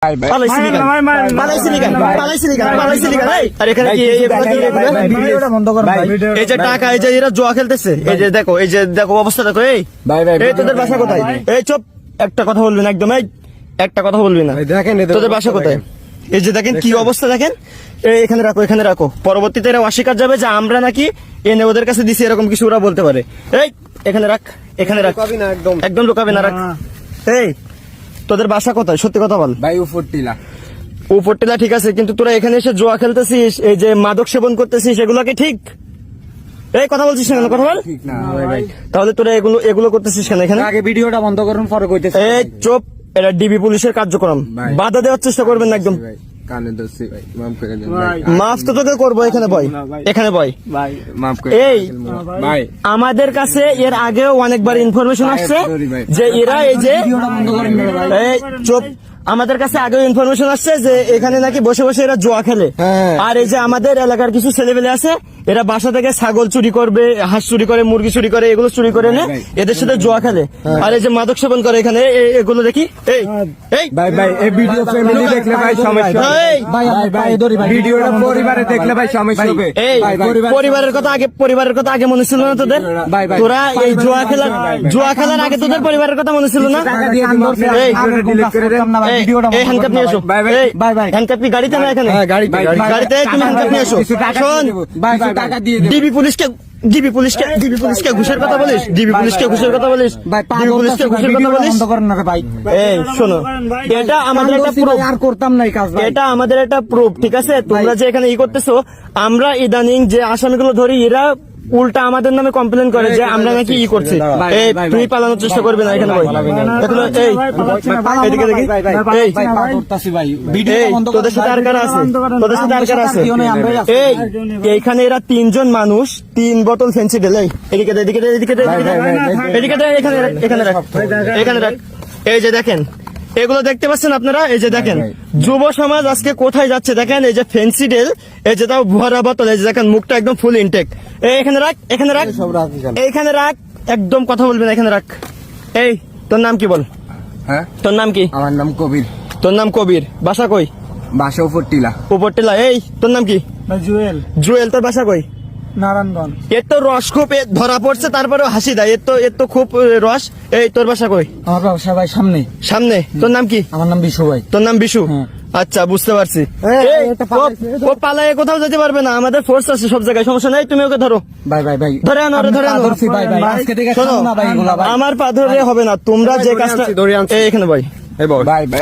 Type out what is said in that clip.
এই, আর এখানে কি এই- এই এগুলো- এগুলো- ভিডিওটা বন্ধ করুন ভাই এই যে টাকা এই যে এরা জুয়া খেলতেছে এই যে দেখো এই যে দেখো অবস্থা দেখো এই। এই তোদের বাসা কোথায়? এই চুপ একটা কথা বলবি না একদম এই। একটা কথা বলবি না। দেখেন তোদের বাসা কোথায়? এই যে দেখেন কি অবস্থা দেখেন? এই এখানে রাখো এখানে রাখো। পরবর্তীতে এরা অস্বীকার যাবে যে আমরা নাকি এনে ওদের কাছে দিছি এরকম কিছু ওরা বলতে পারে। এই এখানে রাখ এখানে রাখ। একদম। একদম লুকাবি না রাখ। এই তোদের বাসা কোথায়? সত্যি কথা বল। ভাই উপর টিলা উপরটিলা ঠিক আছে কিন্তু তোরা এখানে এসে জোয়া খেলতেছিস এই যে মাদক সেবন করতেছিস এগুলো কি ঠিক? এই কথা বলছিস না কেন? কথা বল। ঠিক না ভাই তাহলে তোরা এগুলো এগুলো করতেছিস কেন এখানে? আগে ভিডিওটা বন্ধ করুন পরে কইতেছি। এই চোপ এটা ডিবি পুলিশের কার্যক্রম। বাধা দেওয়ার চেষ্টা করবেন না একদম। কানে দোষী ভাই মাফ করে দেন ভাই। মাফ তো তোকে করব এখানে বয় এখানে বয়। মাফ করে এই। ভাই আমাদের কাছে এর আগেও অনেকবার ইনফরমেশন আসছে যে এরা এই যে এই চুপ। আমাদের কাছে আগেও ইনফরমেশন আসছে যে এখানে নাকি বসে বসে এরা জোয়া খেলে। হ্যাঁ। আর এই যে আমাদের এলাকার কিছু ছেলেপেলে আছে এরা বাসা থেকে ছাগল চুরি করবে হাঁস চুরি করে মুরগি চুরি করে এগুলো চুরি করে নে এদের সাথে জোয়া খেলে আর এই যে মাদক সেবন করে এখানে এগুলো দেখি এই এই ভাই ভাই এই ভিডিও ফ্যামিলি দেখলে ভাই সমস্যা ভাই ভাই ভিডিওটা পরিবারে দেখলে ভাই সমস্যা হবে এই ভাই, ভাই, পরিবারের কথা আগে পরিবারের কথা আগে মনে ছিল না তোদের। তোরা এই জুয়া খেলার জুয়া খেলার আগে তোদের পরিবারের কথা মনে ছিল না এই, এই, হ্যান্ডকাপ নিয়ে এসো ভাই, ভাই। হ্যান্ডকাপ কি গাড়িতে না এখানে হ্যাঁ, গাড়িতে, তুমি হ্যান্ডকাপ নিয়ে এসো শোন টাকা দিয়ে ডিবি পুলিশকে ডিবি পুলিশকে ডিবি পুলিশকে ঘুষের কথা বলিস? ডিবি পুলিশকে ঘুষের কথা বলিস? ডিবি পুলিশকে ঘুষের কথা বলিস? বন্ধ করেন না রে ভাই। এই শোনো এটা আমাদের একটা প্রুফ আর করতাম না এই কাজ এটা আমাদের একটা প্রুফ ঠিক আছে? তোমরা যে এখানে ই করতেছো আমরা ইদানিং যে আসামিগুলো ধরি এরা উল্টা আমাদের নামে কমপ্লেন করে যে আমরা নাকি ই করছি এই তুই পালানোর চেষ্টা করবি না এখানে ভাই এখানে এই এদিকে দেখি এই তোদের সাথে আর কারা আছে তোদের সাথে আর কারা আছে। এই এইখানে এরা তিনজন মানুষ তিন বোতল ফেন্সি ঢেলে এদিকে দে, এদিকে দে, এদিকে দে, এদিকে দে। এদিকে এখানে এখানে রাখ এখানে রাখ এই যে দেখেন এগুলো দেখতে পাচ্ছেন আপনারা? এই যে দেখেন। যুব সমাজ আজকে কোথায় যাচ্ছে দেখেন? এই যে ফেন্সি ডেল এই যে তাও ভরা বোতল এই যে দেখেন মুখটা একদম ফুল ইনটেক এখানে রাখ এখানে রাখ। সব রাখি কেন? এইখানে রাখ। একদম কথা বলবি না এখানে রাখ। এই তোর নাম কি বল? হ্যাঁ? তোর নাম কি? আমার নাম কবির। তোর নাম কবির। বাসা কই? বাসা উপর টিলা উপরটেলা। এই তোর নাম কি? জুয়েল। জুয়েল তোর বাসা কই? নারায়ণগঞ্জ। এর তো রস খুব ধরা পড়ছে তারপরেও হাসি দেয়। এর তো এর তো খুব রস। এই তোর বাসা কই? আমার ব্যবসা ভাই সামনে। সামনে? তোর নাম কি? আমার নাম বিশু ভাই। তোর নাম বিশু? হ্যাঁ। আচ্ছা বুঝতে পারছি। ও- পালায়ে কোথাও যেতে পারবে না। আমাদের ফোর্স আছে সব জায়গায় সমস্যা নেই তুমি ওকে ধরো। ভাই ভাই ভাই ধরে আনো ধরে পা আনো আমার পা ধরে হবে না তোমরা যে কাজটা এখানে ভাই ভাই ভাই?